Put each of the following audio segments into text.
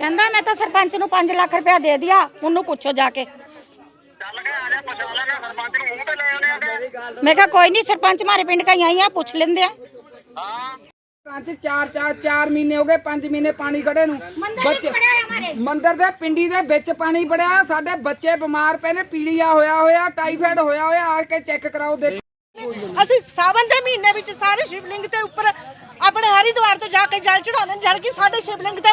ਕਹਿੰਦਾ ਮੈਂ ਤਾਂ ਸਰਪੰਚ ਨੂੰ 5 ਲੱਖ ਰੁਪਇਆ ਦੇ ਦਿਆ ਉਹਨੂੰ ਪੁੱਛੋ ਜਾ ਕੇ। ਚੱਲ ਕੇ ਆ ਜਾ ਪਛਾਣ ਲਾਂਗੇ ਸਰਪੰਚ ਨੂੰ ਮੂੰਹ ਤੇ ਲੈ ਆਉਂਦੇ ਆ ਤੇ ਮੈਂ ਕਿਹਾ ਕੋਈ ਨਹੀਂ ਸਰਪੰਚ ਮਾਰੇ ਪਿੰਡ ਕਈ ਆਈ ਆ ਪੁੱਛ ਲੈਂਦੇ ਆ। ਹਾਂ। ਕੰਚ ਚਾਰ ਚਾਰ ਚਾਰ ਮਹੀਨੇ ਹੋ ਗਏ 5 ਮਹੀਨੇ ਪਾਣੀ ਖੜੇ ਨੂੰ। ਬੱਚੇ ਮੰਦਰ ਦੇ ਪਿੰਡੀ ਦੇ ਵਿੱਚ ਪਾਣੀ ਬੜਿਆ ਸਾਡੇ ਬੱਚੇ ਬਿਮਾਰ ਪਏ ਨੇ ਪੀਲੀਆ ਹੋਇਆ ਹੋਇਆ ਟਾਈਫਾਇਡ ਹੋਇਆ ਹੋਇਆ ਆ ਕੇ ਚੈੱਕ ਕਰਾਓ ਦੇਖੋ। ਅਸੀਂ ਸਾਵਨ ਦੇ ਮਹੀਨੇ ਵਿੱਚ ਸਾਰੇ ਸ਼ਿਵਲਿੰਗ ਦੇ ਉੱਪਰ ਆਪਣੇ ਹਰਿਦੁਆਰ ਤੋਂ ਜਾ ਕੇ ਜਲ ਚੜਾਉਂਦੇ ਨੇ ਜਦ ਕਿ ਸਾਡੇ ਸ਼ਿਵਲਿੰਗ ਤੇ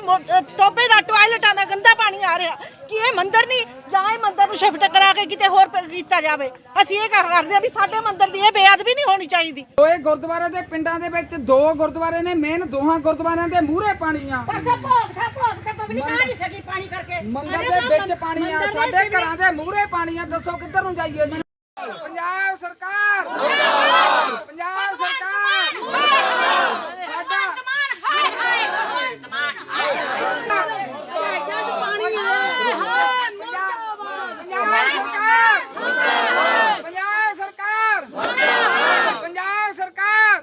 ਟੋਬੇ ਦਾ ਟਾਇਲਟਾਂ ਦਾ ਗੰਦਾ ਪਾਣੀ ਆ ਰਿਹਾ। ਕਿ ਇਹ ਮੰਦਿਰ ਨਹੀਂ ਜਾਂ ਇਹ ਮੰਦਿਰ ਨੂੰ ਸ਼ਿਫਟ ਕਰਾ ਕੇ ਕਿਤੇ ਹੋਰ ਕੀਤਾ ਜਾਵੇ। ਅਸੀਂ ਇਹ ਕਹਿ ਕਰਦੇ ਆ ਵੀ ਸਾਡੇ ਮੰਦਿਰ ਦੀ ਇਹ ਬੇਅਦਬੀ ਨਹੀਂ ਹੋਣੀ ਚਾਹੀਦੀ। ਦੋਏ ਗੁਰਦੁਆਰੇ ਦੇ ਪਿੰਡਾਂ ਦੇ ਵਿੱਚ ਦੋ ਗੁਰਦੁਆਰੇ ਨੇ ਮੇਨ ਦੋਹਾਂ ਗੁਰਦੁਆਰਿਆਂ ਦੇ ਮੂਹਰੇ ਪਾਣੀ ਆ। ਪਰ ਭੋਗ ਥਾ ਭੋਗ ਤੇ ਪਬਲਿਕ ਆ ਨਹੀਂ ਸਕੀ ਪਾਣੀ ਕਰਕੇ? ਮੰਦਰ ਦੇ ਵਿੱਚ ਪਾਣੀ ਆ ਸਾਡੇ ਘਰਾਂ ਦੇ ਮੂਹਰੇ ਪਾਣੀ ਆ ਦੱਸੋ ਕਿੱਧਰ ਨੂੰ ਜਾਈਏ ਜੀ ਪੰਜਾਬ ਸਰਕਾਰ ਪੰਜਾਬ ਸਰਕਾਰ ਸਾਡਾ ਪੰਜਾਬ ਸਰਕਾਰ ਪੰਜਾਬ ਸਰਕਾਰ ਪੰਜਾਬ ਸਰਕਾਰ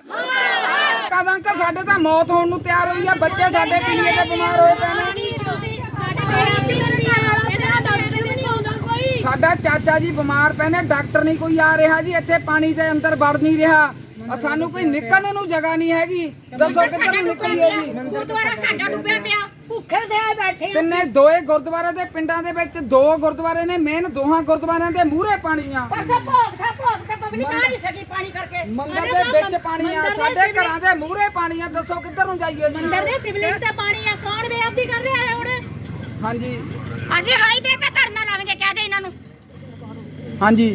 ਕਿ ਸਾਡੇ ਤਾਂ ਮੌਤ ਹੋਣ ਨੂੰ ਤਿਆਰ ਹੋਈ ਆ ਬੱਚੇ ਸਾਡੇ ਪੀਲੀਏ ਤੇ ਬਿਮਾਰ ਹੋਏ ਪਏ ਨੇ। ਸਾਡਾ ਚਾਚਾ ਜੀ ਬਿਮਾਰ ਪਏ ਨੇ ਡਾਕਟਰ ਨਹੀਂ ਕੋਈ ਆ ਰਿਹਾ ਜੀ ਇੱਥੇ ਪਾਣੀ ਦੇ ਅੰਦਰ ਵੜ ਨਹੀਂ ਰਿਹਾ। ਆ ਸਾਨੂੰ ਕੋਈ ਨਿਕਲਣ ਨੂੰ ਜਗ੍ਹਾ ਨਹੀਂ ਹੈਗੀ। ਦੱਸੋ ਕਿੱਧਰ ਨੂੰ ਨਿਕਲੀਏ ਜੀ? ਗੁਰਦੁਆਰਾ ਸਾਡਾ ਡੁੱਬਿਆ ਪਿਆ। ਭੁੱਖੇ ਤੇ ਬੈਠੇ ਤਿੰਨੇ ਦੋਏ ਗੁਰਦੁਆਰੇ ਦੇ ਪਿੰਡਾਂ ਦੇ ਵਿੱਚ ਦੋ ਗੁਰਦੁਆਰੇ ਨੇ ਮੇਨ ਦੋਹਾਂ ਗੁਰਦੁਆਰਿਆਂ ਦੇ ਮੂਹਰੇ ਪਾਣੀ ਆ। ਪਰ ਭੋਗ ਥਾ ਭੋਗ ਤੇ ਪਬਲਿਕ ਆ ਨਹੀਂ ਸਕੀ ਪਾਣੀ ਕਰਕੇ। ਮੰਦਰ ਦੇ ਵਿੱਚ ਪਾਣੀ ਆ ਸਾਡੇ ਘਰਾਂ ਦੇ ਮੂਹਰੇ ਪਾਣੀ ਆ ਦੱਸੋ ਕਿੱਧਰ ਨੂੰ ਜਾਈਏ ਜੀ? ਦੇ ਸਿਵਲਿੰਗ ਤੇ ਪਾਣੀ ਆ ਕੌਣ ਬੇਅਦਬੀ ਕਰ ਰਿਹਾ ਹੈ ਹੁਣ? ਹਾਂਜੀ। ਅਸੀਂ ਹਾਈਵੇ 'ਤੇ ਧਰਨਾ ਲਾਵਾਂਗੇ ਕਹਿ ਦੇ ਇਹਨਾਂ ਨੂੰ। ਹਾਂਜੀ।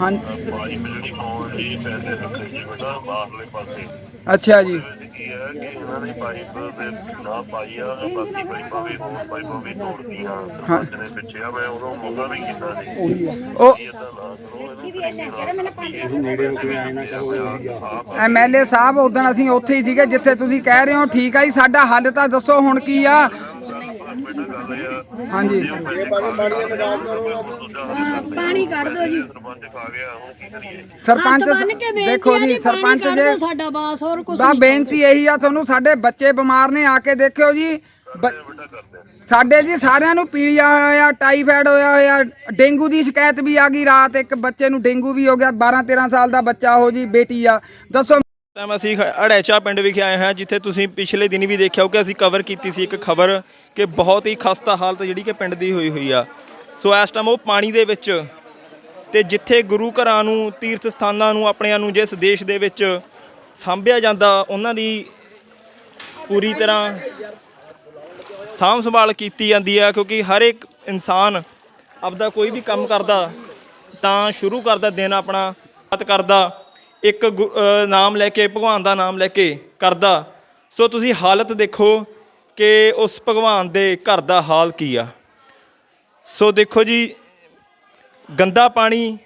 ਹਾਂਜੀ। ਭਾਈ ਬਿਜਲੀ ਪਾਉਣ ਲਈ ਪੈਸੇ ਰੱਖੇ ਜੀ ਬੇਟਾ ਬਾਹਰਲੇ ਪਾਸੇ ਅੱਛਾ ਜੀ। ਤੇ ਕੀ ਹੈ। ਕਿ ਇਹਨਾਂ ਨੇ ਪਾਈਪ ਦੇ ਨਾ ਪਾਈ ਬਾਕੀ ਪਾਈਪਾਂ ਵੀ ਹੋਰ ਪਾਈਪਾਂ ਵੀ ਤੋੜਦੀਆਂ ਹਾਂ। ਜਿਹਨੇ ਪਿੱਛੇ ਆ ਮੈਂ ਉਦੋਂ ਮੌਕਾ ਵੀ ਕੀਤਾ ਸੀ ਉਹ ਐਮਐਲਏ ਸਾਹਿਬ, ਉਦੋਂ ਅਸੀਂ ਉੱਥੇ ਹੀ ਸੀਗੇ, ਜਿੱਥੇ ਤੁਸੀਂ ਕਹਿ ਰਹੇ ਹੋ, ਠੀਕ ਆ ਜੀ, ਸਾਡਾ ਹੱਲ ਤਾਂ ਦੱਸੋ ਹੁਣ ਕੀ ਆ। ਹਾਂਜੀ। ਪਾਣੀ ਕੱਢ ਦੋ ਜੀ। ਸਰਪੰਚ ਖਾ ਗਿਆ ਹੁਣ ਕੀ ਕਰੀਏ? ਸਰਪੰਚ ਦੇਖੋ ਜੀ ਸਰਪੰਚ ਜੇ ਸਾਡਾ ਬਾਸ ਹੋਰ ਕੁਝ ਦਾ ਬੇਨਤੀ ਇਹੀ ਆ ਤੁਹਾਨੂੰ ਸਾਡੇ ਬੱਚੇ ਬਿਮਾਰ ਨੇ ਆ ਕੇ ਦੇਖਿਓ ਜੀ। ਬ- ਸਾਡੇ ਜੀ ਸਾਰਿਆਂ ਨੂੰ ਪੀਲੀਆ ਹੋਇਆ ਟਾਈਫਾਇਡ ਹੋਇਆ ਹੋਇਆ ਡੇਂਗੂ ਦੀ ਸ਼ਿਕਾਇਤ ਵੀ ਆ ਗਈ ਰਾਤ ਇੱਕ ਬੱਚੇ ਨੂੰ ਡੇਂਗੂ ਵੀ ਹੋ ਗਿਆ 12 13 ਸਾਲ ਦਾ ਬੱਚਾ ਹੋ ਜੀ ਬੇਟੀ ਆ। ਦੱਸੋ ਟਾਈਮ ਅਸੀਂ ਅੜੈਚਾ ਪਿੰਡ ਵਿਖੇ ਆਏ ਹਾਂ, ਜਿੱਥੇ ਤੁਸੀਂ ਪਿਛਲੇ ਦਿਨ ਵੀ ਦੇਖਿਆ ਹੋਊਗਾ, ਅਸੀਂ ਕਵਰ ਕੀਤੀ ਸੀ ਇੱਕ ਖਬਰ ਕਿ ਬਹੁਤ ਹੀ ਖਸਤਾ ਹਾਲਤ ਜਿਹੜੀ ਕਿ ਪਿੰਡ ਦੀ ਹੋਈ ਹੋਈ ਆ। ਸੋ ਇਸ ਟਾਈਮ ਉਹ ਪਾਣੀ ਦੇ ਵਿੱਚ ਤੇ ਜਿੱਥੇ ਗੁਰੂ ਘਰਾਂ ਨੂੰ, ਤੀਰਥ ਸਥਾਨਾਂ ਨੂੰ, ਆਪਣਿਆਂ ਨੂੰ ਜਿਸ ਦੇਸ਼ ਦੇ ਵਿੱਚ ਸਾਂਭਿਆ ਜਾਂਦਾ, ਉਹਨਾਂ ਦੀ ਪੂਰੀ ਤਰ੍ਹਾਂ ਸਾਂਭ ਸੰਭਾਲ ਕੀਤੀ ਜਾਂਦੀ ਆ, ਕਿਉਂਕਿ ਹਰ ਇੱਕ ਇਨਸਾਨ ਆਪਦਾ ਕੋਈ ਵੀ ਕੰਮ ਕਰਦਾ, ਤਾਂ ਸ਼ੁਰੂ ਕਰਦਾ ਦਿਨ ਆਪਣਾ ਬਾਤ ਕਰਦਾ। ਇੱਕ ਗੁ- ਅ, ਨਾਮ ਲੈ ਕੇ ਭਗਵਾਨ ਦਾ ਨਾਮ ਲੈ ਕੇ ਕਰਦਾ। ਸੋ ਤੁਸੀਂ ਹਾਲਤ ਦੇਖੋ ਕਿ ਉਸ ਭਗਵਾਨ ਦੇ ਘਰ ਦਾ ਹਾਲ ਕੀ ਆ। ਸੋ ਦੇਖੋ ਜੀ ਗੰਦਾ ਪਾਣੀ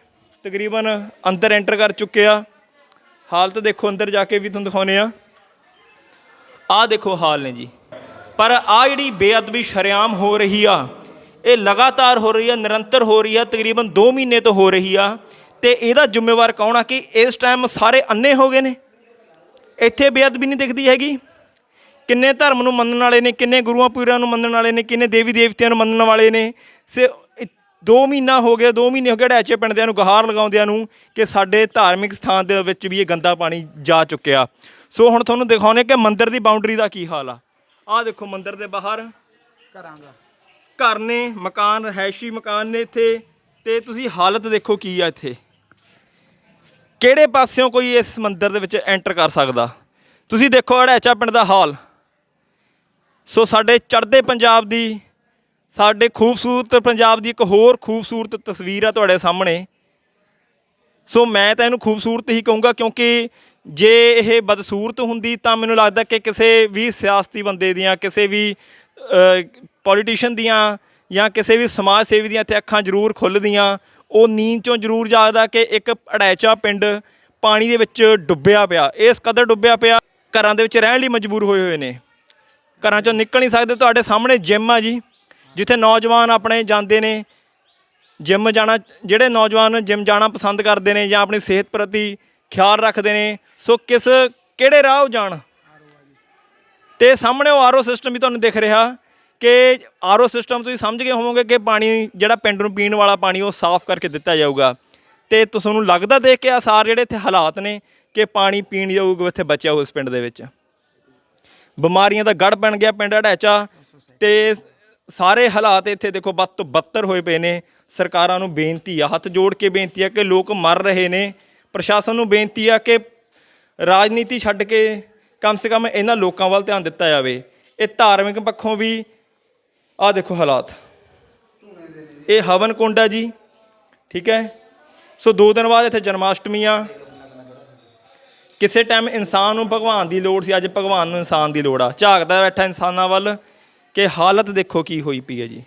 ਤਕਰੀਬਨ ਅੰਦਰ ਐਂਟਰ ਕਰ ਚੁੱਕਿਆ ਹਾਲਤ ਦੇਖੋ ਅੰਦਰ ਜਾ ਕੇ ਵੀ ਤੁਹਾਨੂੰ ਦਿਖਾਉਨੇ ਆ। ਆਹ ਦੇਖੋ ਹਾਲ ਨੇ ਜੀ। ਪਰ ਆ ਜਿਹੜੀ ਬੇਅਦਬੀ ਸ਼ਰੇਆਮ ਹੋ ਰਹੀ ਆ ਇਹ ਲਗਾਤਾਰ ਹੋ ਰਹੀ ਆ ਨਿਰੰਤਰ ਹੋ ਰਹੀ ਆ ਤਕਰੀਬਨ 2 ਮਹੀਨੇ ਤੋਂ ਹੋ ਰਹੀ ਆ। ਤੇ ਇਹਦਾ ਜ਼ਿੰਮੇਵਾਰ ਕੌਣ ਆ ਕਿ ਇਸ ਟਾਈਮ ਸਾਰੇ ਅੰਨੇ ਹੋ ਗਏ ਨੇ? ਇੱਥੇ ਬੇਅਦਬੀ ਨਹੀਂ ਦਿਖਦੀ ਹੈਗੀ। ਕਿੰਨੇ ਧਰਮ ਨੂੰ ਮੰਨਣ ਵਾਲੇ ਨੇ ਕਿੰਨੇ ਗੁਰੂਆਂ ਪੀਰਾਂ ਨੂੰ ਮੰਨਣ ਵਾਲੇ ਨੇ ਕਿੰਨੇ ਦੇਵੀ ਦੇਵਤਿਆਂ ਨੂੰ ਮੰਨਣ ਵਾਲੇ ਨੇ। ਸੇ 2 ਮਹੀਨਾ ਹੋ ਗਿਆ 2 ਮਹੀਨੇ ਹੋ ਗਏ ਡੈਚੇ ਪਿੰਡਿਆਂ ਨੂੰ ਗਹਾਰ ਲਗਾਉਂਦਿਆਂ ਨੂੰ ਕਿ ਸਾਡੇ ਧਾਰਮਿਕ ਸਥਾਨ ਦੇ ਵਿੱਚ ਵੀ ਇਹ ਗੰਦਾ ਪਾਣੀ ਜਾ ਚੁੱਕਿਆ। ਸੋ ਹੁਣ ਤੁਹਾਨੂੰ ਦਿਖਾਉਣੇ ਕਿ ਮੰਦਿਰ ਦੀ ਬਾਉਂਡਰੀ ਦਾ ਕੀ ਹਾਲ ਆ। ਆਹ ਦੇਖੋ ਮੰਦਿਰ ਦੇ ਬਾਹਰ। ਘਰਾਂ ਦਾ। ਘਰ ਨੇ ਮਕਾਨ ਰਹਿਸ਼ੀ ਮਕਾਨ ਨੇ ਇੱਥੇ। ਤੇ ਤੁਸੀਂ ਹਾਲਤ ਦੇਖੋ ਕੀ ਆ ਇੱਥੇ। ਕਿਹੜੇ ਪਾਸਿਓਂ ਕੋਈ ਇਸ ਮੰਦਿਰ ਦੇ ਵਿੱਚ ਐਂਟਰ ਕਰ ਸਕਦਾ? ਤੁਸੀਂ ਦੇਖੋ ਅੜੈਚਾ ਪਿੰਡ ਦਾ ਹਾਲ। ਸੋ ਸਾਡੇ ਚੜ੍ਹਦੇ ਪੰਜਾਬ ਦੀ, ਸਾਡੇ ਖੂਬਸੂਰਤ ਪੰਜਾਬ ਦੀ ਇੱਕ ਹੋਰ ਖੂਬਸੂਰਤ ਤਸਵੀਰ ਆ ਤੁਹਾਡੇ ਸਾਹਮਣੇ। ਸੋ ਮੈਂ ਤਾਂ ਇਹਨੂੰ ਖੂਬਸੂਰਤ ਹੀ ਕਹੂੰਗਾ ਕਿਉਂਕਿ ਜੇ ਇਹ ਬਦਸੂਰਤ ਹੁੰਦੀ ਤਾਂ ਮੈਨੂੰ ਲੱਗਦਾ ਕਿ ਕਿਸੇ ਵੀ ਸਿਆਸਤੀ ਬੰਦੇ ਦੀਆਂ, ਕਿਸੇ ਵੀ ਪੋਲੀਟੀਸ਼ੀਅਨ ਦੀਆਂ ਜਾਂ ਕਿਸੇ ਵੀ ਸਮਾਜ ਸੇਵੀ ਦੀਆਂ ਇੱਥੇ ਅੱਖਾਂ ਜ਼ਰੂਰ ਖੁੱਲਦੀਆਂ ਉਹ ਨੀਂਦ ਚੋਂ ਜ਼ਰੂਰ ਜਾਗਦਾ ਕਿ ਇੱਕ ਅੜੈਚਾ ਪਿੰਡ ਪਾਣੀ ਦੇ ਵਿੱਚ ਡੁੱਬਿਆ ਪਿਆ। ਇਸ ਕਦਰ ਡੁੱਬਿਆ ਪਿਆ, ਘਰਾਂ ਦੇ ਵਿੱਚ ਰਹਿਣ ਲਈ ਮਜਬੂਰ ਹੋਏ ਹੋਏ ਨੇ। ਘਰਾਂ ਚੋਂ ਨਿਕਲ ਨਹੀਂ ਸਕਦੇ, ਤੁਹਾਡੇ ਸਾਹਮਣੇ ਜਿਮ ਆ ਜੀ, ਜਿੱਥੇ ਨੌਜਵਾਨ ਆਪਣੇ ਜਾਂਦੇ ਨੇ। ਜਿਮ ਜਾਣਾ, ਜਿਹੜੇ ਨੌਜਵਾਨ ਜਿਮ ਜਾਣਾ ਪਸੰਦ ਕਰਦੇ ਨੇ ਜਾਂ ਆਪਣੀ ਸਿਹਤ ਪ੍ਰਤੀ ਖਿਆਲ ਰੱਖਦੇ ਨੇ, ਸੋ ਕਿਸ, ਕਿਹੜੇ ਰਾਹ ਉਹ ਜਾਣ? ਤੇ ਸਾਹਮਣੇ ਉਹ ਆਰਓ ਸਿਸਟਮ ਵੀ ਤੁਹਾਨੂੰ ਦਿਖ ਰਿਹਾ। ਕਿ ਆਰਓ ਸਿਸਟਮ ਤੁਸੀਂ ਸਮਝ ਗਏ ਹੋਵੋਗੇ ਕਿ ਪਾਣੀ, ਜਿਹੜਾ ਪਿੰਡ ਨੂੰ ਪੀਣ ਵਾਲਾ ਪਾਣੀ, ਉਹ ਸਾਫ਼ ਕਰਕੇ ਦਿੱਤਾ ਜਾਊਗਾ। ਤੇ ਤੁਹਾਨੂੰ ਲੱਗਦਾ ਦੇਖ ਕੇ ਆਸਾਰ ਜਿਹੜੇ ਇੱਥੇ ਹਾਲਾਤ ਨੇ ਕਿ ਪਾਣੀ ਪੀਣ ਯੋਗ ਇੱਥੇ ਬਚਿਆ ਹੋਇਆ ਇਸ ਪਿੰਡ ਦੇ ਵਿੱਚ। ਬਿਮਾਰੀਆਂ ਦਾ ਗੜ ਬਣ ਗਿਆ ਪਿੰਡ ਅੜੈਚਾ ਤੇ ਸਾਰੇ ਹਾਲਾਤ ਇੱਥੇ ਦੇਖੋ ਬਦ ਤੋਂ ਬੱਤਰ ਹੋਏ ਪਏ ਨੇ। ਸਰਕਾਰਾਂ ਨੂੰ ਬੇਨਤੀ ਆ, ਹੱਥ ਜੋੜ ਕੇ ਬੇਨਤੀ ਆ ਕਿ ਲੋਕ ਮਰ ਰਹੇ ਨੇ। ਪ੍ਰਸ਼ਾਸਨ ਨੂੰ ਬੇਨਤੀ ਆ ਕਿ ਰਾਜਨੀਤੀ ਛੱਡ ਕੇ ਕਮ ਸੇ ਕਮ ਇਹਨਾਂ ਲੋਕਾਂ ਵੱਲ ਧਿਆਨ ਦਿੱਤਾ ਜਾਵੇ। ਇਹ ਧਾਰਮਿਕ ਪੱਖੋਂ ਵੀ ਆਹ ਦੇਖੋ ਹਾਲਾਤ। ਇਹ ਹਵਨ ਕੁੰਡ ਆ ਜੀ, ਠੀਕ ਹੈ? ਸੋ ਦੋ ਦਿਨ ਬਾਅਦ ਇੱਥੇ ਜਨਮਾਸ਼ਟਮੀ ਆ। ਕਿਸੇ ਟਾਈਮ ਇਨਸਾਨ ਨੂੰ ਭਗਵਾਨ ਦੀ ਲੋੜ ਸੀ, ਅੱਜ ਭਗਵਾਨ ਨੂੰ ਇਨਸਾਨ ਦੀ ਲੋੜ ਆ। ਝਾਕਦਾ ਬੈਠਾ ਇਨਸਾਨਾਂ ਵੱਲ ਕਿ ਹਾਲਤ ਦੇਖੋ ਕੀ ਹੋਈ ਪਈ ਹੈ ਜੀ।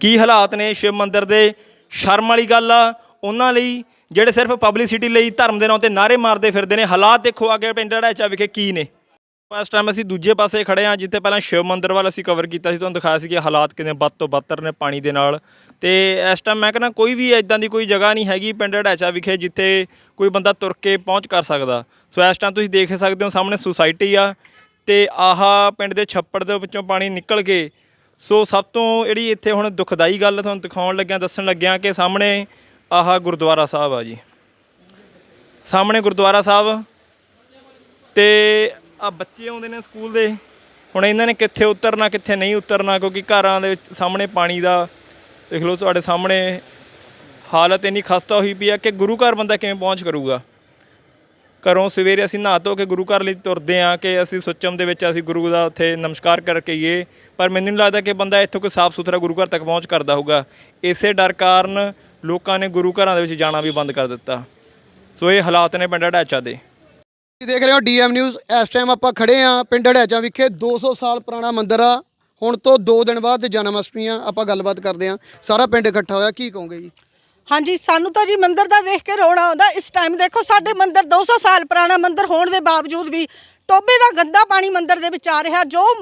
ਕੀ ਹਾਲਾਤ ਨੇ ਸ਼ਿਵ ਮੰਦਿਰ ਦੇ? ਸ਼ਰਮ ਵਾਲੀ ਗੱਲ ਆ। ਉਹਨਾਂ ਲਈ ਜਿਹੜੇ ਸਿਰਫ ਪਬਲਿਸਿਟੀ ਲਈ ਧਰਮ ਦੇ ਨਾਂ ਤੇ ਨਾਰੇ ਮਾਰਦੇ ਫਿਰਦੇ ਨੇ, ਹਾਲਾਤ ਦੇਖੋ ਅੱਗੇ ਪਿੰਡ ਢਾਚਾ ਵਿਖੇ ਕੀ ਨੇ। ਇਸ ਟਾਈਮ ਅਸੀਂ ਦੂਜੇ ਪਾਸੇ ਖੜੇ ਹਾਂ, ਜਿੱਥੇ ਪਹਿਲਾਂ ਸ਼ਿਵ ਮੰਦਿਰ ਵੱਲ ਅਸੀਂ ਕਵਰ ਕੀਤਾ ਸੀ, ਤੁਹਾਨੂੰ ਦਿਖਾਇਆ ਸੀ ਕਿ ਹਾਲਾਤ ਕਿੰਨੇ ਬੱਤ ਤੋਂ ਬੱਤਰ ਨੇ ਪਾਣੀ ਦੇ ਨਾਲ। ਤੇ ਇਸ ਟਾਈਮ ਮੈਂ ਕਹਿੰਦਾ ਕੋਈ ਵੀ ਇਦਾਂ ਦੀ ਕੋਈ ਜਗ੍ਹਾ ਨਹੀਂ ਹੈਗੀ ਪਿੰਡ ਢਾਚਾ ਵਿਖੇ, ਜਿੱਥੇ ਕੋਈ ਬੰਦਾ ਤੁਰ ਕੇ ਪਹੁੰਚ ਕਰ ਸਕਦਾ। ਸੋ ਇਸ ਟਾਈਮ ਤੁਸੀਂ ਦੇਖ ਸਕਦੇ ਹੋ ਸਾਹਮਣੇ ਸੁਸਾਇਟੀ ਆ, ਤੇ ਆਹ ਪਿੰਡ ਦੇ ਛੱਪੜ ਦੇ ਵਿੱਚੋਂ ਪਾਣੀ ਨਿਕਲ ਕੇ। ਸੋ ਸਭ ਤੋਂ ਜਿਹੜੀ ਇੱਥੇ ਹੁਣ ਦੁਖਦਾਈ ਗੱਲ ਤੁਹਾਨੂੰ ਦਿਖਾਉਣ ਲੱਗਿਆ, ਦੱਸਣ ਲੱਗਿਆ ਕਿ ਸਾਹਮਣੇ ਆਹ ਗੁਰਦੁਆਰਾ ਸਾਹਿਬ ਆ ਜੀ। ਸਾਹਮਣੇ ਗੁਰਦੁਆਰਾ ਸਾਹਿਬ, ਤੇ ਆ ਬੱਚੇ ਆਉਂਦੇ ਨੇ ਸਕੂਲ ਦੇ। ਹੁਣ ਇਹਨਾਂ ਨੇ ਕਿੱਥੇ ਉਤਰਨਾ, ਕਿੱਥੇ ਨਹੀਂ ਉਤਰਨਾ, ਕਿਉਂਕਿ ਘਰਾਂ ਦੇ ਵਿੱਚ ਸਾਹਮਣੇ ਪਾਣੀ ਦਾ, ਦੇਖ ਲਓ ਤੁਹਾਡੇ ਸਾਹਮਣੇ ਹਾਲਤ ਇੰਨੀ ਖਸਤਾ ਹੋਈ ਪਈ ਆ ਕਿ ਗੁਰੂ ਘਰ ਬੰਦਾ ਕਿਵੇਂ ਪਹੁੰਚ ਕਰੂਗਾ। ਘਰੋਂ ਸਵੇਰੇ ਅਸੀਂ ਨਹਾ ਧੋ ਕੇ ਗੁਰੂ ਘਰ ਲਈ ਤੁਰਦੇ ਆ ਕਿ ਅਸੀਂ ਸੁੱਚਮ ਦੇ ਵਿੱਚ ਅਸੀਂ ਗੁਰੂ ਦਾ ਉੱਥੇ ਨਮਸਕਾਰ ਕਰਕੇ ਆਈਏ। ਪਰ ਮੈਨੂੰ ਨਹੀਂ ਲੱਗਦਾ ਕਿ ਬੰਦਾ ਇੱਥੋਂ ਕੋਈ ਸਾਫ਼ ਸੁਥਰਾ ਗੁਰੂ ਘਰ ਤੱਕ ਪਹੁੰਚ ਕਰਦਾ ਹੋਊਗਾ। ਇਸੇ ਡਰ ਕਾਰਨ ਲੋਕਾਂ ਨੇ ਗੁਰੂ ਘਰਾਂ ਦੇ ਵਿੱਚ ਜਾਣਾ ਵੀ ਬੰਦ ਕਰ ਦਿੱਤਾ। ਸੋ ਇਹ ਹਾਲਾਤ ਨੇ ਪਿੰਡ ਢਾਚਾ ਦੇ। ਦੇਖ ਰਹੇ ਹੋ ਡੀਐਮ ਨਿਊਜ਼। ਇਸ ਟਾਈਮ ਆਪਾਂ ਖੜੇ ਆ ਪਿੰਡ ਹੜਿਆਚਾ ਵਿਖੇ। 200 ਸਾਲ ਪੁਰਾਣਾ ਮੰਦਿਰ ਆ। ਹੁਣ ਤੋਂ 2 ਦਿਨ ਬਾਅਦ ਜਨਮ ਅਸ਼ਟਮੀ ਆ। ਆਪਾਂ ਗੱਲਬਾਤ ਕਰਦੇ ਆ ਸਾਰਾ ਪਿੰਡ ਇਕੱਠਾ ਹੋਇਆ। ਕੀ ਕਹੋਗੇ ਜੀ? ਹਾਂਜੀ, ਸਾਨੂੰ ਤਾਂ ਜੀ ਮੰਦਿਰ ਦਾ ਦੇਖ ਕੇ ਰੋਣਾ ਆਉਂਦਾ। ਇਸ ਟਾਈਮ ਦੇਖੋ, ਸਾਡੇ ਮੰਦਿਰ 200 ਸਾਲ ਪੁਰਾਣਾ ਮੰਦਿਰ ਹੋਣ ਦੇ ਬਾਵਜੂਦ ਵੀ ਟੋਬੇ ਦਾ ਗੰਦਾ ਪਾਣੀ ਮੰਦਰ ਦੇ ਵਿੱਚ ਆ ਰਿਹਾ। ਜੋ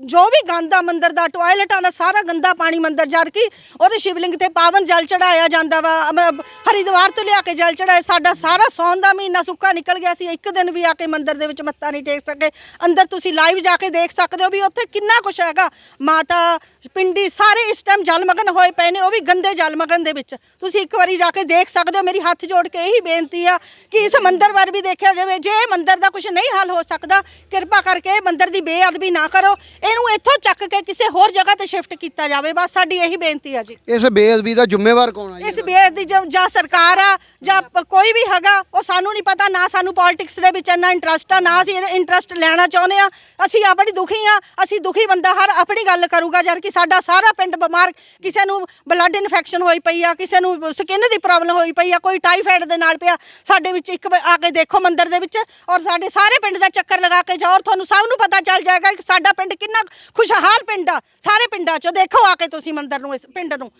ਜੋ ਵੀ ਗੰਦਾ ਮੰਦਰ ਦਾ, ਟਾਇਲਟਾਂ ਦਾ ਸਾਰਾ ਗੰਦਾ ਪਾਣੀ ਮੰਦਰ ਜਰ ਕਿ ਉਹਦੇ ਸ਼ਿਵਲਿੰਗ ਤੇ ਪਾਵਨ ਜਲ ਚੜਾਇਆ ਜਾਂਦਾ ਵਾ। ਅਮਰ- ਹਰਿਦੁਆਰ ਤੋਂ ਲਿਆ ਕੇ ਜਲ ਚੜਾਇਆ ਸਾਡਾ ਸਾਰਾ ਸੌਣ ਦਾ ਮਹੀਨਾ ਸੁੱਕਾ ਨਿਕਲ ਗਿਆ ਸੀ। ਇੱਕ ਦਿਨ ਵੀ ਆ ਕੇ ਮੰਦਰ ਦੇ ਵਿੱਚ ਮੱਥਾ ਨਹੀਂ ਟੇਕ ਸਕੇ। ਅੰਦਰ ਤੁਸੀਂ ਲਾਈਵ ਜਾ ਕੇ ਦੇਖ ਸਕਦੇ ਹੋ ਵੀ ਉੱਥੇ ਕਿੰਨਾ ਕੁਛ ਹੈਗਾ। ਮਾਤਾ, ਪਿੰਡੀ ਸਾਰੇ ਇਸ ਟਾਈਮ ਜਲਮਗਨ ਹੋਏ ਪਏ ਨੇ, ਉਹ ਵੀ ਗੰਦੇ ਜਲਮਗਨ ਦੇ ਵਿੱਚ। ਤੁਸੀਂ ਇੱਕ ਵਾਰੀ ਜਾ ਕੇ ਦੇਖ ਸਕਦੇ ਹੋ, ਮੇਰੀ ਹੱਥ ਜੋੜ ਕੇ ਇਹੀ ਬੇਨਤੀ ਆ ਕਿ ਇਸ ਮੰਦਰ ਬਾਰੇ ਵੀ ਦੇਖਿਆ ਜਾਵੇ। ਜੇ ਮੰਦਰ ਦਾ ਕੁਝ ਨਹੀਂ ਹੱਲ ਹੋ ਸਕਦਾ ਕਿਰਪਾ ਕਰਕੇ ਇਹ ਮੰਦਿਰ ਦੀ ਬੇਅਦਬੀ ਨਾ ਕਰੋ। ਇਹਨੂੰ ਇੱਥੋਂ ਚੱਕ ਕੇ ਕਿਸੇ ਹੋਰ ਜਗ੍ਹਾ ਤੇ ਸ਼ਿਫਟ ਕੀਤਾ ਜਾਵੇ। ਬਸ ਸਾਡੀ ਇਹੀ ਬੇਨਤੀ ਆ ਜੀ। ਇਸ ਬੇਅਦਬੀ ਦਾ ਜ਼ਿੰਮੇਵਾਰ ਕੌਣ ਆ ਜੀ? ਇਸ ਬੇਅਦਬੀ ਜਾਂ ਜਾਂ ਸਰਕਾਰ ਆ ਜਾਂ ਪ- ਕੋਈ ਵੀ ਹੈਗਾ ਉਹ ਸਾਨੂੰ ਨਹੀਂ ਪਤਾ ਨਾ ਸਾਨੂੰ ਪੋਲਿਟਿਕਸ ਦੇ ਵਿੱਚ ਇੰਨਾ ਇੰਟਰਸਟ ਆ ਨਾ ਅਸੀਂ ਇੰਟਰਸਟ ਲੈਣਾ ਚਾਹੁੰਦੇ ਆ। ਅਸੀਂ ਆਪਣੀ ਦੁਖੀ ਆ ਅਸੀਂ ਦੁਖੀ ਬੰਦਾ ਹਰ ਆਪਣੀ ਗੱਲ ਕਰੂਗਾ ਜਦ ਕਿ ਸਾਡਾ ਸਾਰਾ ਪਿੰਡ ਬਿਮਾਰ ਕਿਸੇ ਨੂੰ ਬਲੱਡ ਇਨਫੈਕਸ਼ਨ ਹੋਈ ਪਈ ਆ ਕਿਸੇ ਨੂੰ ਸਕਿਨ ਦੀ ਪ੍ਰੋਬਲਮ ਹੋਈ ਪਈ ਆ ਕੋਈ ਟਾਈਫਾਇਡ ਦੇ ਨਾਲ ਪਿਆ ਸਾਡੇ ਵਿੱਚ ਇੱਕ ਆ ਕੇ ਦੇਖੋ ਮੰਦਿਰ ਦੇ ਵਿੱਚ ਔਰ ਸਾਡੇ ਸਾਰੇ ਪਿੰਡ ਦਾ ਚੱਕਰ ਲਗਾ ਕੇ ਜਾਓ ਔਰ ਤੁਹਾਨੂੰ ਸਭ ਨੂੰ ਪਤਾ ਚੱਲ ਜਾਏਗਾ ਕਿ ਸਾਡਾ ਪਿੰਡ ਕਿੰਨਾ ਖੁਸ਼ਹਾਲ ਪਿੰਡ ਆ ਸਾਰੇ ਪਿੰਡਾਂ 'ਚੋਂ ਦੇਖੋ ਆ ਕੇ ਤੁਸੀਂ ਮੰਦਿਰ ਨੂੰ ਇਸ ਪਿੰਡ ਨੂੰ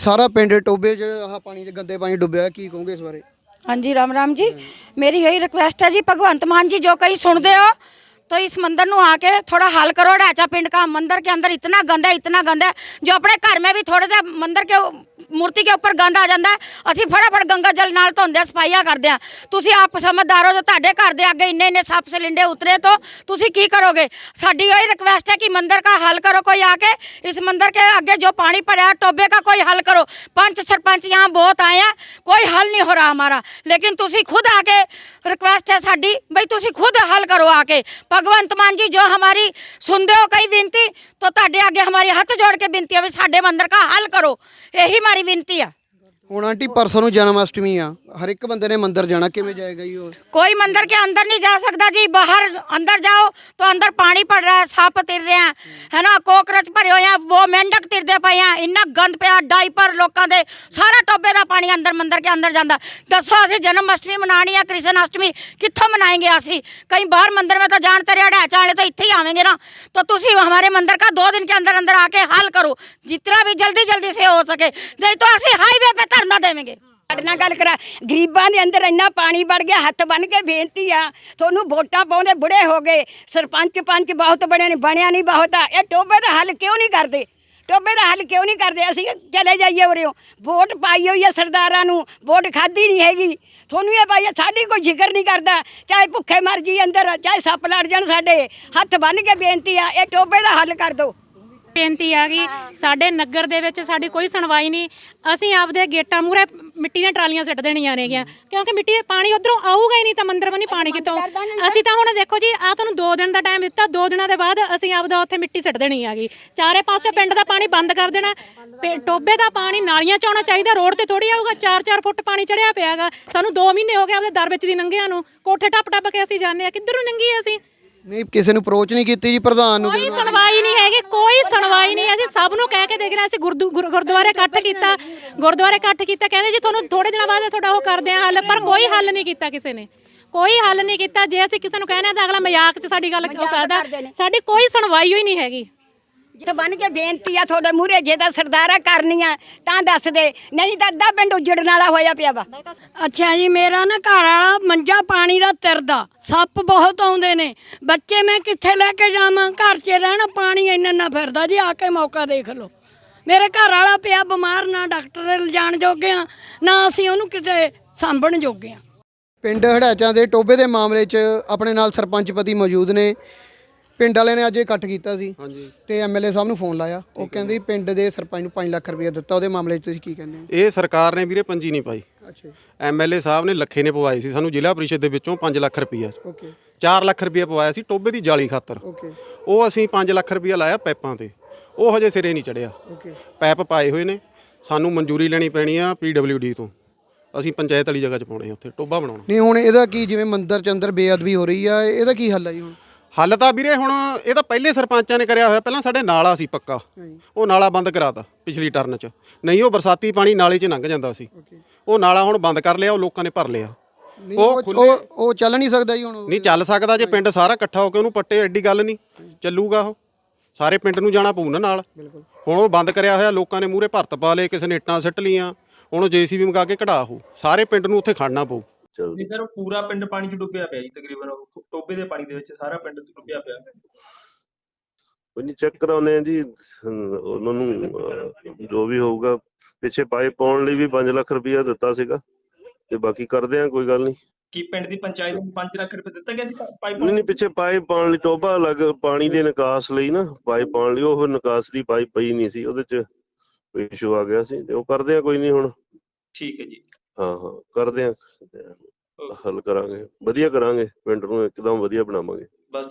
ਸਾਰਾ ਪਿੰਡ ਟੋਬੇ 'ਚ ਆਹ ਪਾਣੀ 'ਚ ਗੰਦੇ ਪਾਣੀ ਡੁੱਬਿਆ ਹੋਇਆ, ਕੀ ਕਹੋਗੇ ਇਸ ਬਾਰੇ हाँ जी राम राम जी मेरी यही रिक्वेस्ट है जी भगवंत मान जी जो कहीं सुन दे हो तो इस मंदिर नु आके थोड़ा हल करो ढांचा पिंड का मंदिर के अंदर इतना गंदा है इतना गंदा है जो अपने घर में भी थोड़ा सा मंदिर के मूर्ति के उपर गंद आ जाए ਹੈ। ਅਸੀਂ ਫਟਾਫਟ ਗੰਗਾ ਜਲ ਨਾਲ ਧੋਂਦੇ सफाइया करते हैं तुम आप समझदार हो जो ताे घर के अगे इन्ने ਇੰਨੇ सप ਸੱਪ उतरे तो तुम की करोगे? साड़ी यही रिक्वेस्ट है कि मंदिर का हल करो कोई आके। इस मंदिर के अगे जो पानी भरया है, टोबे का कोई हल करो। पंच सरपंच यहाँ बहुत आए हैं, कोई हल नहीं हो रहा हमारा। लेकिन तुम खुद आके रिक्वेस्ट है साड़ी, भाई तुम खुद हल करो आके। भगवंत मान जी, जो हमारी सुनते हो कई बेनती तो ताे आगे हमारी हथ जोड़ के बेनती है भी साढ़े मंदिर का हल करो। यही हमारी mentía. ਹੁਣ ਆਂਟੀ ਪਰਸੋਂ ਨੂੰ ਜਨਮ ਅਸ਼ਟਮੀ ਆ ਹਰ ਇੱਕ ਬੰਦੇ ਨੇ ਮੰਦਿਰ ਜਾਣਾ ਕਿਵੇਂ ਜਾਏਗਾ ਜੀ ਉਹ कोई मंदिर के अंदर नहीं जा सकता जी बाहर अंदर जाओ तो अंदर पानी पड़ रहा है सांप तिर रहे हैं है ना कोकरोच भरे हुए हैं वो मेंढक तिरदे पए हैं इन्ना गंद पिया डाइपर लोकां दे सारा टोबे दा पानी अंदर मंदिर के अंदर ਜਾਂਦਾ ਦੱਸੋ ਅਸੀਂ ਜਨਮ ਅਸ਼ਟਮੀ ਮਨਾਣੀ ਹੈ ਕ੍ਰਿਸ਼ਨ ਅਸ਼ਟਮੀ ਕਿੱਥੋਂ ਮਨਾएंगे ਅਸੀਂ ਕਈ ਬਾਹਰ ਮੰਦਿਰ ਮੇ ਤਾਂ ਜਾਣ ਤੇਰੇ ਅੜਾ ਚਾਲੇ ਤਾਂ ਇੱਥੇ ਹੀ ਆਵੇਂਗੇ ना तो ਤੁਸੀਂ हमारे मंदिर का दो दिन के अंदर अंदर आके हल करो जितना भी जल्दी जल्दी से हो सके नहीं तो ਅਸੀਂ ਹਾਈਵੇ पे ਤਾਂ ਧਰਨਾ ਦੇਵਾਂਗੇ। ਸਾਡੇ ਨਾਲ ਗੱਲ ਕਰਾ। ਗਰੀਬਾਂ ਦੇ ਅੰਦਰ ਇੰਨਾ ਪਾਣੀ ਵੜ ਗਿਆ, ਹੱਥ ਬੰਨ ਕੇ ਬੇਨਤੀ ਆ, ਤੁਹਾਨੂੰ ਵੋਟਾਂ ਪਾਉਂਦੇ ਬੁੜੇ ਹੋ ਗਏ। ਸਰਪੰਚ ਪੰਚ ਬਹੁਤ ਬਣੇ ਨੇ, ਬਣਿਆ ਨਹੀਂ ਬਹੁਤ ਆ। ਇਹ ਟੋਬੇ ਦਾ ਹੱਲ ਕਿਉਂ ਨਹੀਂ ਕਰਦੇ? ਟੋਬੇ ਦਾ ਹੱਲ ਕਿਉਂ ਨਹੀਂ ਕਰਦੇ? ਅਸੀਂ ਚਲੇ ਜਾਈਏ ਉਰਿਓ ਵੋਟ ਪਾਈ ਹੋਈ ਆ ਸਰਦਾਰਾਂ ਨੂੰ, ਵੋਟ ਖਾਦੀ ਨਹੀਂ ਹੈਗੀ। ਤੁਹਾਨੂੰ ਇਹ ਭਾਈ ਸਾਡੀ ਕੋਈ ਜ਼ਿਕਰ ਨਹੀਂ ਕਰਦਾ। ਚਾਹੇ ਭੁੱਖੇ ਮਰ ਜੀ ਅੰਦਰ, ਚਾਹੇ ਸੱਪ ਲੜ ਜਾਣ ਸਾਡੇ। ਹੱਥ ਬੰਨ ਕੇ ਬੇਨਤੀ ਆ, ਇਹ ਟੋਬੇ ਦਾ ਹੱਲ ਕਰ ਦਿਓ। ਬੇਨਤੀ ਆ ਗਈ ਸਾਡੇ ਨਗਰ ਦੇ ਵਿੱਚ ਸਾਡੀ ਕੋਈ ਸੁਣਵਾਈ ਨਹੀਂ। ਅਸੀਂ ਆਪਦੇ ਗੇਟਾਂ ਮੂਹਰੇ ਮਿੱਟੀ ਦੀਆਂ ਟਰਾਲੀਆਂ ਸਿੱਟ ਦੇਣੀਆਂ ਨੇਗੀਆਂ। ਕਿਉਂਕਿ ਮਿੱਟੀ ਦੇ ਪਾਣੀ ਉਧਰੋਂ ਆਊਗਾ ਹੀ ਨਹੀਂ ਤਾਂ ਮੰਦਰ ਬਣੀ ਪਾਣੀ ਕਿਤੋਂ। ਅਸੀਂ ਤਾਂ ਹੁਣ ਦੇਖੋ ਜੀ ਆ ਤੁਹਾਨੂੰ 2 ਦਿਨ ਦਾ ਟਾਈਮ ਦਿੱਤਾ 2 ਦਿਨਾਂ ਦੇ ਬਾਅਦ ਅਸੀਂ ਆਪਦਾ ਉੱਥੇ ਮਿੱਟੀ ਸਿੱਟ ਦੇਣੀ ਆਗੀ ਚਾਰੇ ਪਾਸੇ ਪਿੰਡ ਦਾ ਪਾਣੀ ਬੰਦ ਕਰ ਦੇਣਾ। ਟੋਬੇ ਦਾ ਪਾਣੀ ਨਾਲੀਆਂ ਚ ਆਉਣਾ ਚਾਹੀਦਾ ਰੋਡ ਤੇ ਥੋੜੀ ਆਊਗਾ 4-4 ਫੁੱਟ ਪਾਣੀ ਚੜਿਆ ਪਿਆਗਾ ਸਾਨੂੰ 2 ਮਹੀਨੇ ਹੋ ਗਏ ਆਪਦੇ ਦਰ ਵਿੱਚ ਦੀ ਲੰਘਿਆਂ ਨੂੰ। ਕੋਠੇ ਟੱਪ ਟੱਪ ਕੇ ਅਸੀਂ ਜਾਂਦੇ ਆ ਕਿੱਧਰ ਨੂੰ ਲੰਘੀਏ ਅਸੀਂ? ਨਹੀਂ ਕਿਸੇ ਨੂੰ ਅਪਰੋਚ ਨਹੀਂ ਕੀਤੀ ਜੀ ਪ੍ਰਧਾਨ ਨੂੰ ਕੋਈ ਸੁਣਵਾਈ ਨਹੀਂ। ਹੈਗੀ ਕੋਈ ਸੁਣਵਾਈ ਨਹੀਂ ਅਸੀਂ ਸਭ ਨੂੰ ਕਹਿ ਕੇ ਦੇਖ ਰਹੇ ਅਸੀਂ ਗੁਰਦੁ- ਗੁਰ- ਗੁਰਦੁਆਰੇ ਇਕੱਠ ਕੀਤਾ ਗੁਰਦੁਆਰੇ ਇਕੱਠ ਕੀਤਾ ਕਹਿੰਦੇ ਜੀ ਤੁਹਾਨੂੰ ਥੋੜੇ ਦਿਨਾਂ ਬਾਅਦ ਤੁਹਾਡਾ ਉਹ ਕਰਦੇ ਆ ਹੱਲ ਪਰ ਕੋਈ ਹੱਲ ਨਹੀਂ ਕੀਤਾ ਕਿਸੇ ਨੇ। ਕੋਈ ਹੱਲ ਨਹੀਂ ਕੀਤਾ ਜੇ ਅਸੀਂ ਕਿਸੇ ਨੂੰ ਕਹਿੰਦੇ ਆ ਤਾਂ ਅਗਲਾ ਮਜ਼ਾਕ 'ਚ ਸਾਡੀ ਗੱਲ ਉਹ ਕਰਦਾ। ਸਾਡੀ ਕੋਈ ਸੁਣਵਾਈ ਹੋਈ ਨਹੀਂ ਹੈਗੀ। ਜਿੱਥੇ ਬਣ ਕੇ ਬੇਨਤੀ ਆ ਤੁਹਾਡੇ ਮੂਹਰੇ ਜੇ ਤਾਂ ਸਰਦਾਰਾ ਕਰਨੀ ਆ ਤਾਂ ਦੱਸ ਦੇ ਨਹੀਂ ਤਾਂ ਅੱਧਾ ਪਿੰਡ ਉਜੜਨ ਵਾਲਾ ਹੋਇਆ ਪਿਆ ਵਾ। ਅੱਛਾ ਜੀ ਮੇਰਾ ਨਾ ਘਰ ਵਾਲਾ ਮੰਜਾ ਪਾਣੀ ਦਾ ਤਿਰਦਾ ਸੱਪ ਬਹੁਤ ਆਉਂਦੇ ਨੇ। ਬੱਚੇ ਮੈਂ ਕਿੱਥੇ ਲੈ ਕੇ ਜਾਵਾਂ? ਘਰ 'ਚ ਰਹਿਣਾ ਪਾਣੀ ਇੰਨਾ ਨਾ ਫਿਰਦਾ ਜੀ ਆ ਕੇ ਮੌਕਾ ਦੇਖ ਲਓ। ਮੇਰੇ ਘਰ ਵਾਲਾ ਪਿਆ ਬਿਮਾਰ ਨਾ ਡਾਕਟਰ ਦੇ ਲਿਜਾਣ ਜੋਗੇ ਆ ਨਾ ਅਸੀਂ ਉਹਨੂੰ ਕਿਤੇ ਸਾਂਭਣ ਜੋਗੇ ਆ। ਪਿੰਡ ਹੜਾਚਾਂ ਦੇ ਟੋਬੇ ਦੇ ਮਾਮਲੇ 'ਚ ਆਪਣੇ ਨਾਲ ਸਰਪੰਚ ਪਤੀ ਮੌਜੂਦ ਨੇ। ਪਿੰਡ ਵਾਲਿਆਂ ਨੇ ਅੱਜ ਇਹ ਇਕੱਠ ਕੀਤਾ ਸੀ ਹਾਂਜੀ। ਤੇ ਐਮਐਲਏ ਸਾਹਿਬ ਨੂੰ ਫੋਨ ਲਾਇਆ। ਉਹ ਕਹਿੰਦੇ ਪਿੰਡ ਦੇ ਸਰਪੰਚ ਨੂੰ 5 ਲੱਖ ਰੁਪਏ ਦਿੱਤਾ ਉਹਦੇ ਮਾਮਲੇ 'ਚ ਤੁਸੀਂ ਕੀ ਕਹਿੰਦੇ ਹੋ? ਇਹ ਸਰਕਾਰ ਨੇ ਵੀਰੇ ਪੰਜੀ ਨਹੀਂ ਪਾਈ। ਅੱਛਾ ਐਮਐਲਏ ਸਾਹਿਬ ਨੇ ਲੱਖੇ ਨੇ ਪਵਾਏ ਸੀ। ਸਾਨੂੰ ਜ਼ਿਲ੍ਹਾ ਪ੍ਰੀਸ਼ਦ ਦੇ ਵਿੱਚੋਂ 5 ਲੱਖ ਰੁਪਈਆ ਓਕੇ। 4 ਲੱਖ ਰੁਪਈਆ ਪਵਾਇਆ ਸੀ ਟੋਬੇ ਦੀ ਜਾਲੀ ਖਾਤਰ। ਓਕੇ। ਉਹ ਅਸੀਂ 5 ਲੱਖ ਰੁਪਈਆ ਲਾਇਆ ਪੈਪਾਂ ਤੇ। ਉਹ ਹਜੇ ਸਿਰੇ ਨਹੀਂ ਚੜਿਆ। ਓਕੇ। ਪੈਪ ਪਾਏ ਹੋਏ ਨੇ। ਸਾਨੂੰ ਮਨਜ਼ੂਰੀ ਲੈਣੀ ਪੈਣੀ ਆ ਪੀਡਬਲਯੂਡੀ ਤੋਂ। ਅਸੀਂ ਪੰਚਾਇਤ ਵਾਲੀ ਜਗ੍ਹਾ 'ਚ ਪਾਉਣੇ ਆ ਉੱਥੇ ਟੋਬਾ ਬਣਾਉਣਾ। ਨਹੀਂ ਹੁਣ ਇਹਦਾ ਕੀ ਜਿਵੇਂ ਮੰਦਰ ਚ ਅੰਦਰ ਬੇਅਦਬੀ ਹੋ ਰਹੀ ਆ ਇਹਦਾ ਕੀ ਹੱਲ ਆ ਜੀ ਹੁਣ? ਹੱਲ ਤਾਂ ਵੀਰੇ ਹੁਣ ਇਹ ਤਾਂ ਪਹਿਲੇ ਸਰਪੰਚਾਂ ਨੇ ਕਰਿਆ ਹੋਇਆ ਪਹਿਲਾਂ ਸਾਡੇ ਨਾਲਾ ਸੀ ਪੱਕਾ। ਉਹ ਨਾਲਾ ਬੰਦ ਕਰਾਤਾ ਪਿਛਲੀ ਟਰਨ 'ਚ। ਨਹੀਂ ਉਹ ਬਰਸਾਤੀ ਪਾਣੀ ਨਾਲੇ 'ਚ ਲੰਘ ਜਾਂਦਾ ਸੀ। ਉਹ ਨਾਲਾ ਹੁਣ ਬੰਦ ਕਰ ਲਿਆ ਉਹ ਲੋਕਾਂ ਨੇ ਭਰ ਲਿਆ। ਉਹ ਉਹ ਚੱਲ ਨਹੀਂ ਸਕਦਾ ਜੀ ਹੁਣ। ਨਹੀਂ ਚੱਲ ਸਕਦਾ ਜੇ ਪਿੰਡ ਸਾਰਾ ਇਕੱਠਾ ਹੋ ਕੇ ਉਹਨੂੰ ਪੱਟੇ ਐਡੀ ਗੱਲ ਨਹੀਂ। ਚੱਲੂਗਾ ਉਹ। ਸਾਰੇ ਪਿੰਡ ਨੂੰ ਜਾਣਾ ਪਊ ਨਾ ਨਾਲ। ਹੁਣ ਉਹ ਬੰਦ ਕਰਿਆ ਹੋਇਆ ਲੋਕਾਂ ਨੇ ਮੂਹਰੇ ਭਰਤ ਪਾ ਲਏ ਕਿਸੇ ਨੇ ਇੱਟਾਂ ਸਿੱਟ ਲੀਆਂ। ਹੁਣ ਉਹ ਜੀਸੀਬੀ ਮੰਗਾ ਕੇ ਕਢਾ ਹੋ ਸਾਰੇ ਪਿੰਡ ਨੂੰ ਉੱਥੇ ਖੜਨਾ ਪਊ। ਨਹੀਂ ਸਰ ਉਹ ਪੂਰਾ ਪਿੰਡ ਪਾਣੀ 'ਚ ਡੁੱਬਿਆ ਪਿਆ ਜੀ ਤਕਰੀਬਨ ਉਹ ਟੋਬੇ ਦੇ ਪਾਣੀ ਦੇ ਵਿੱਚ ਸਾਰਾ ਪਿੰਡ ਡੁੱਬਿਆ ਪਿਆ। ਕੋਈ ਨਹੀਂ ਚੈੱਕ ਕਰਾਉਨੇ ਆ ਜੀ ਹਮ, ਉਹਨਾਂ ਨੂੰ ਅਹ, ਜੋ ਵੀ ਹੋਊਗਾ। ਪਿੱਛੇ ਪਾਈਪ ਪਾਉਣ ਲਈ ਵੀ 5 ਲੱਖ ਰੁਪਇਆ ਦਿੱਤਾ ਸੀਗਾ ਤੇ ਬਾਕੀ ਕਰਦੇ ਆ ਕੋਈ ਗੱਲ ਨਹੀਂ ਕੀ ਪਿੰਡ ਦੀ ਪੰਚਾਇਤ ਨੂੰ 5 ਲੱਖ ਰੁਪਏ ਦਿੱਤਾ ਗਿਆ ਸੀ ਪਾਈਪ ਨਹੀਂ ਨਹੀਂ ਪਿੱਛੇ ਪਾਈਪ ਪਾਉਣ ਲਈ ਟੋਬਾ ਅਲੱਗ ਪਾਣੀ ਦੇ ਨਿਕਾਸ ਲਈ ਨਾ ਪਾਈਪ ਪਾਉਣ ਲਈ ਉਹ ਨਿਕਾਸ ਦੀ ਪਾਈਪ ਪਈ ਨਹੀਂ ਸੀ ਉਹਦੇ ਚ ਕੋਈ ਇਸ਼ੂ ਆ ਗਿਆ ਸੀ ਤੇ ਉਹ ਕਰਦੇ ਆ ਕੋਈ ਨਹੀਂ ਹੁਣ। ਠੀਕ ਹੈ ਜੀ। ਹਾਂ ਹਾਂ ਕਰਦੇ ਆ ਹੱਲ ਕਰਾਂਗੇ ਵਧੀਆ ਕਰਾਂਗੇ ਪਿੰਡ ਨੂੰ ਇੱਕਦਮ ਵਧੀਆ ਬਣਾਵਾਂਗੇ।